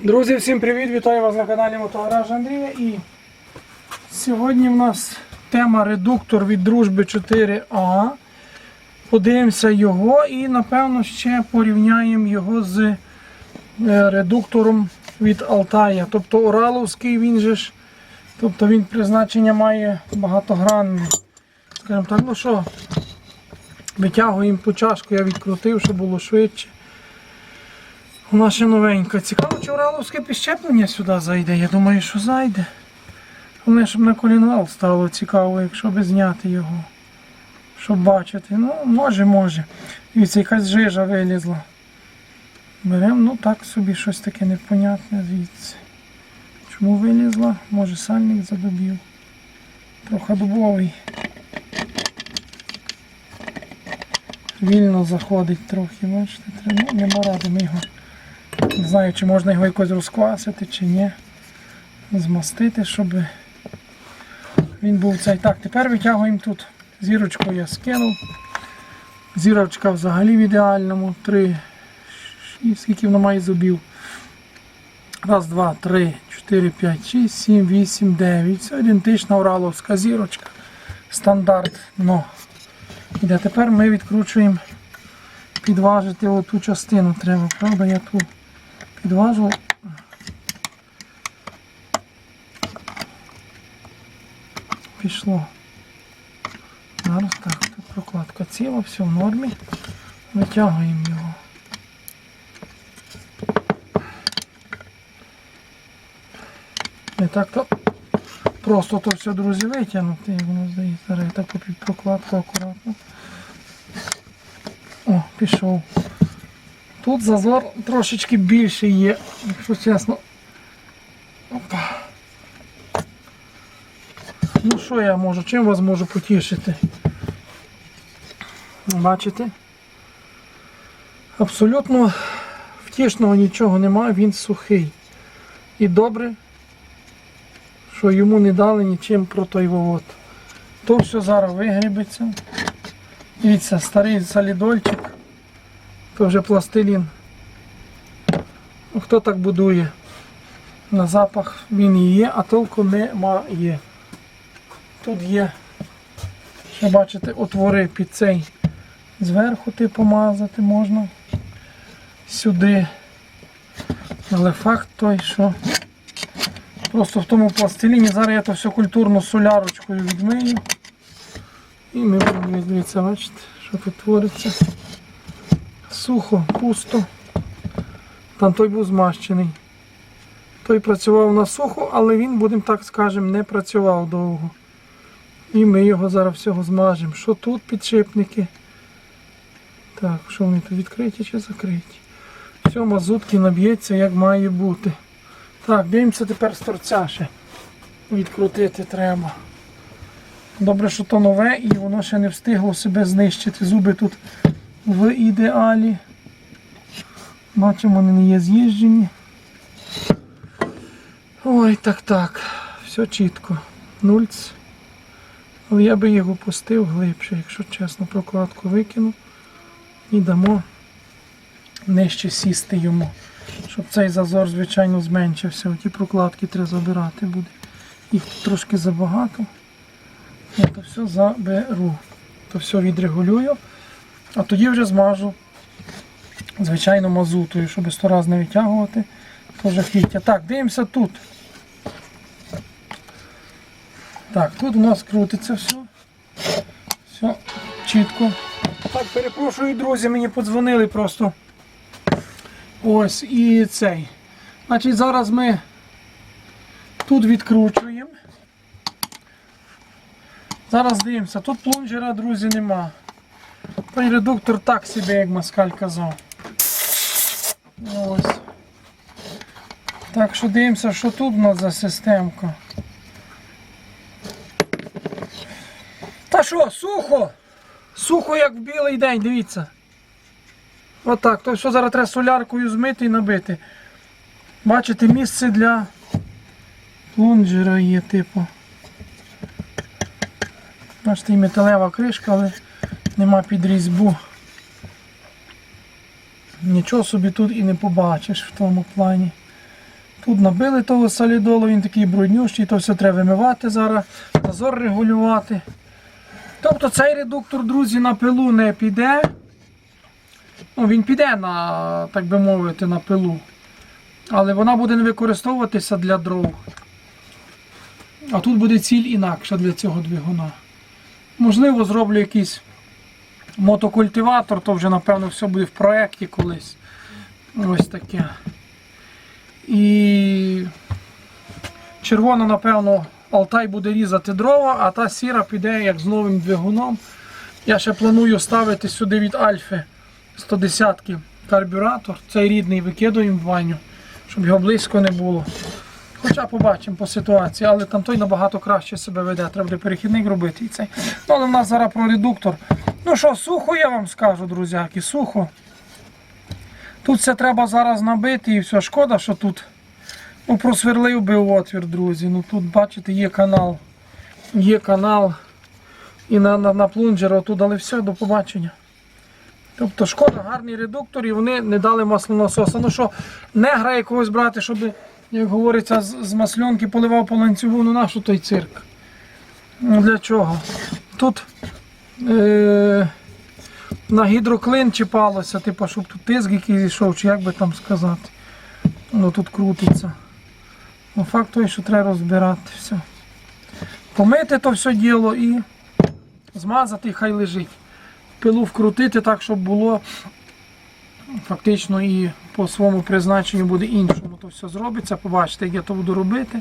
Друзі, всім привіт! Вітаю вас на каналі Мотогараж Андрія. І сьогодні в нас тема редуктор від дружби 4А. Подивимося його і напевно ще порівняємо його з е, редуктором від Алтая. Тобто Ораловський він же ж. Тобто він призначення має багатогранне. Скажімо так, ну що, витягуємо по чашку, я відкрутив, щоб було швидше. Вона ще новенька. Цікаво, чи Ураловське підщеплення сюди зайде. Я думаю, що зайде. Головне, щоб на колінвал стало цікаво, якщо би зняти його. Щоб бачити. Ну, може, може. Дивіться, якась жижа вилізла. Беремо, ну так собі щось таке непонятне звідси. Чому вилізла? Може сальник задубів. Трохи дубовий. Вільно заходить трохи, бачите, ну, нема ради ми його. Не знаю, чи можна його якось розквасити, чи ні. Змастити, щоб він був цей. Так, тепер витягуємо тут. Зірочку я скинув. Зірочка взагалі в ідеальному. Три. шість, Скільки воно має зубів? Раз, два, три, чотири, п'ять, шість, сім, вісім, дев'ять. Це ідентична ураловська зірочка. Стандарт дно. Іде. Тепер ми відкручуємо підважити оту частину треба, правда? Я ту підважу. Пішло. Зараз так, тут прокладка ціла, все в нормі. Витягуємо його. Не так то просто то все, друзі, витягнути, як воно здається. Зараз я так під прокладку акуратно. О, пішов. Тут зазор трошечки більший є, якщо чесно. Опа. Ну що я можу, чим вас можу потішити? Бачите? Абсолютно втішного нічого немає, він сухий. І добре, що йому не дали нічим про. То все зараз вигрібеться. Дивіться, старий солідольчик, то вже пластилін. Ну, Хто так будує? На запах він і є, а толку немає. Тут є, ще бачите, отвори під цей зверху ти помазати можна сюди. Але факт той, що просто в тому пластиліні зараз я то все культурно солярочкою відмию. І ми будемо дивіться, бачите, що тут твориться. Сухо, пусто. Там той був змащений. Той працював на сухо, але він, будемо так скажемо, не працював довго. І ми його зараз всього змажемо. Що тут підшипники? Так, що вони тут відкриті чи закриті? Все, мазутки наб'ється як має бути. Так, дивимося тепер з торця ще. Відкрутити треба. Добре, що то нове і воно ще не встигло себе знищити. Зуби тут в ідеалі. Бачимо, вони не є з'їжджені. Ой, так так. Все чітко. Нульц. Але я би його пустив глибше, якщо чесно, прокладку викину і дамо нижче сісти йому. Щоб цей зазор, звичайно, зменшився. Оті прокладки треба забирати буде. Їх трошки забагато. Я то все заберу. То все відрегулюю. А тоді вже змажу, звичайно, мазутою, щоб сто раз не витягувати. То жахіття. Так, дивимося тут. Так, тут у нас крутиться все. Все чітко. Так, перепрошую, друзі, мені подзвонили просто. Ось і цей. Значить, зараз ми тут відкручуємо. Зараз дивимося, тут плунжера, друзі, нема. Той редуктор так собі, як Маскаль казав. Ось. Так що дивимося, що тут у нас за системка. Та що, сухо? Сухо, як в білий день, дивіться. Отак. То що зараз треба соляркою змити і набити. Бачите, місце для плунжера є, типу. Бачите, і металева кришка, але нема під різьбу. Нічого собі тут і не побачиш в тому плані. Тут набили того солідолу, він такий бруднющий, то все треба вимивати зараз, зазор регулювати. Тобто цей редуктор, друзі, на пилу не піде. Ну, він піде на, так би мовити, на пилу. Але вона буде не використовуватися для дров. А тут буде ціль інакша для цього двигуна. Можливо, зроблю якийсь мотокультиватор, то вже, напевно, все буде в проєкті колись. Ось таке. І червона, напевно, Алтай буде різати дрова, а та сіра піде як з новим двигуном. Я ще планую ставити сюди від Альфи 110 карбюратор. Цей рідний викидуємо в ванню, щоб його близько не було. Хоча побачимо по ситуації, але там той набагато краще себе веде. Треба буде перехідник робити і цей. Ну, але в нас зараз про редуктор. Ну що, сухо я вам скажу, друзяки, сухо. Тут все треба зараз набити і все. Шкода, що тут ну, просверлив би отвір, друзі. Ну тут, бачите, є канал. Є канал. І на, на, на плунжер отут, але все, до побачення. Тобто шкода, гарний редуктор, і вони не дали маслонасоса. Ну що, не грає когось брати, щоб, як говориться, з, з масльонки поливав по ланцюгу, ну нащо той цирк? Ну для чого? Тут е, на гідроклин чіпалося, типу, щоб тут тиск якийсь зійшов, чи як би там сказати. Ну тут крутиться. Ну, факт той, що треба розбирати все. Помити то все діло і змазати, і хай лежить. Пилу вкрутити так, щоб було фактично і по своєму призначенню буде іншому. То все зробиться. Побачите, як я то буду робити.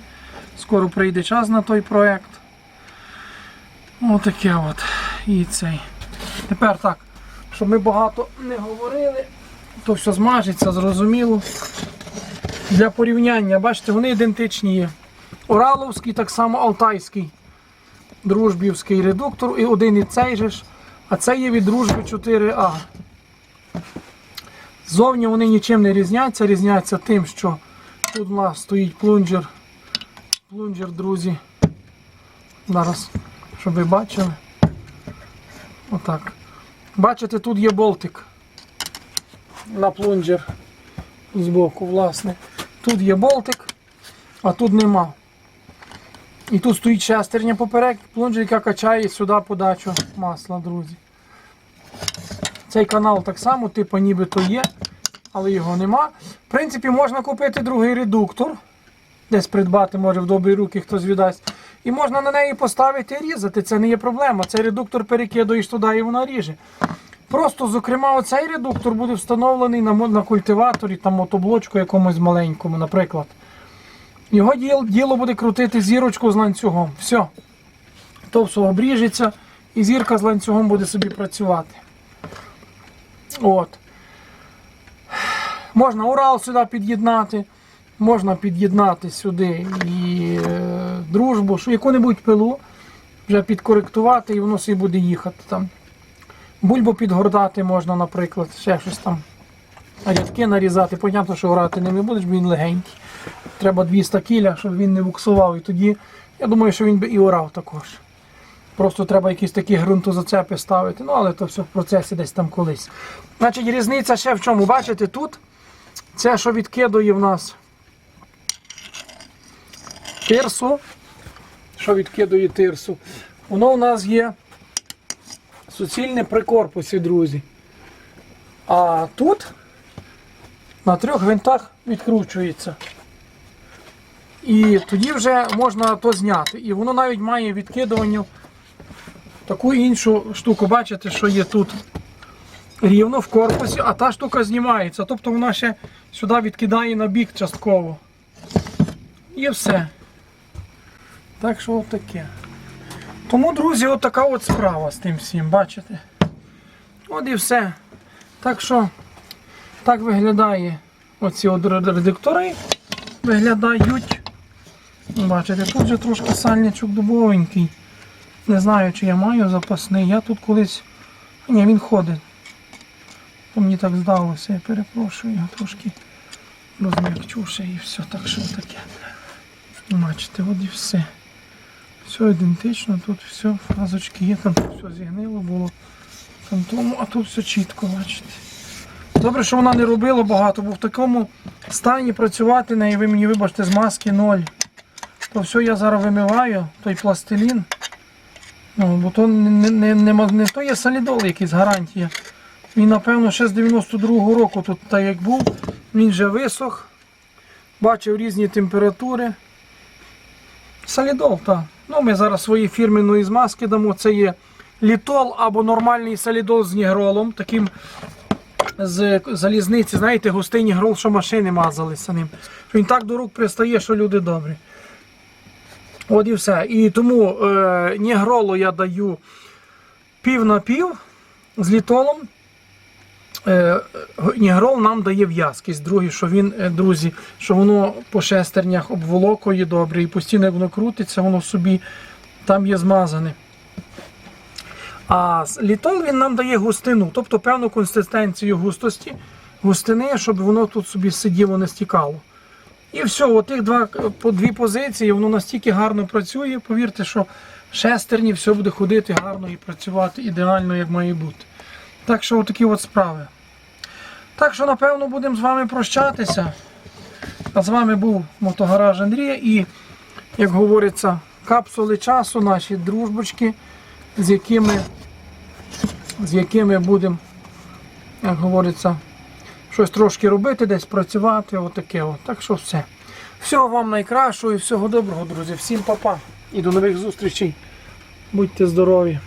Скоро прийде час на той проект. Отаке от. І цей. Тепер так, щоб ми багато не говорили, то все змажеться, зрозуміло. Для порівняння, бачите, вони ідентичні є. Ураловський, так само Алтайський, дружбівський редуктор, і один і цей же ж, а це є від дружби 4А. Зовні вони нічим не різняться, різняться тим, що тут у нас стоїть плунжер. Плунжер, друзі. Зараз, щоб ви бачили. Отак. Бачите, тут є болтик на плунжер збоку, власне. Тут є болтик, а тут нема. І тут стоїть шестерня поперек, плунжер, яка качає сюди подачу масла, друзі. Цей канал так само, типу нібито є, але його нема. В принципі, можна купити другий редуктор. Десь придбати, може, в добрі руки хтось віддасть. І можна на неї поставити і різати. Це не є проблема. Цей редуктор перекидуєш туди і вона ріже. Просто, зокрема, оцей редуктор буде встановлений на, на культиваторі, там мотоблочку якомусь маленькому, наприклад. Його діл, діло буде крутити зірочку з ланцюгом. Все. То все обріжеться, і зірка з ланцюгом буде собі працювати. От. Можна Урал сюди під'єднати, можна під'єднати сюди і е, дружбу, що яку-небудь пилу вже підкоректувати і воно собі буде їхати там. Бульбу підгордати можна, наприклад, ще щось там. Рядки нарізати. Понятно, що грати ним не будеш, бо він легенький. Треба 200 кіля, щоб він не буксував. І тоді, я думаю, що він би і орав також. Просто треба якісь такі ґрунтозацепи ставити. Ну, але то все в процесі десь там колись. Значить, різниця ще в чому? Бачите, тут це, що відкидує в нас тирсу. Що відкидує тирсу? Воно у нас є суцільне при корпусі, друзі. А тут на трьох гвинтах відкручується. І тоді вже можна то зняти. І воно навіть має відкидуванню таку іншу штуку. Бачите, що є тут рівно в корпусі, а та штука знімається. Тобто вона ще сюди відкидає на бік частково. І все. Так що от таке. Тому, друзі, от така от справа з тим всім, бачите? От і все. Так що так виглядає оці от редуктори. Виглядають. Бачите, тут вже трошки сальничок дубовенький. Не знаю, чи я маю запасний. Я тут колись. Ні, він ходить. То мені так здалося, я перепрошую, я трошки розм'якчуся і все так що таке. Бачите, от і все. Все ідентично, тут все, фразочки є, там все зігнило було. Там тому, а тут все чітко, бачите. Добре, що вона не робила багато, бо в такому стані працювати нею, ви мені вибачте, з маски ноль. То все я зараз вимиваю, той пластилін. Ну, бо то не, не, не, не то є солідол якийсь гарантія. Він, напевно, ще з 92-го року тут так як був. Він вже висох. Бачив різні температури. Солідол, так. Ну, ми зараз свої фірменної змазки дамо. Це є літол або нормальний солідол з нігролом, таким з залізниці, знаєте, густий нігрол, що машини мазалися ним. Він так до рук пристає, що люди добрі. От і все. І тому е, нігролу я даю пів на пів з літолом. Е, Нігрол нам дає в'язкість, другий, що він, е, друзі, що воно по шестернях обволокує добре, і постійно воно крутиться, воно собі там є змазане. А літол він нам дає густину, тобто певну консистенцію густості, густини, щоб воно тут собі сиділо, не стікало. І все, отих два, по дві позиції, воно настільки гарно працює, повірте, що шестерні все буде ходити гарно і працювати ідеально, як має бути. Так що отакі от справи. Так що, напевно, будемо з вами прощатися. А з вами був Мотогараж Андрія і, як говориться, капсули часу, наші дружбочки, з якими, з якими будемо, як говориться, щось трошки робити, десь працювати. Отаке. От. Так що все. Всього вам найкращого і всього доброго, друзі. Всім па-па. І до нових зустрічей. Будьте здорові!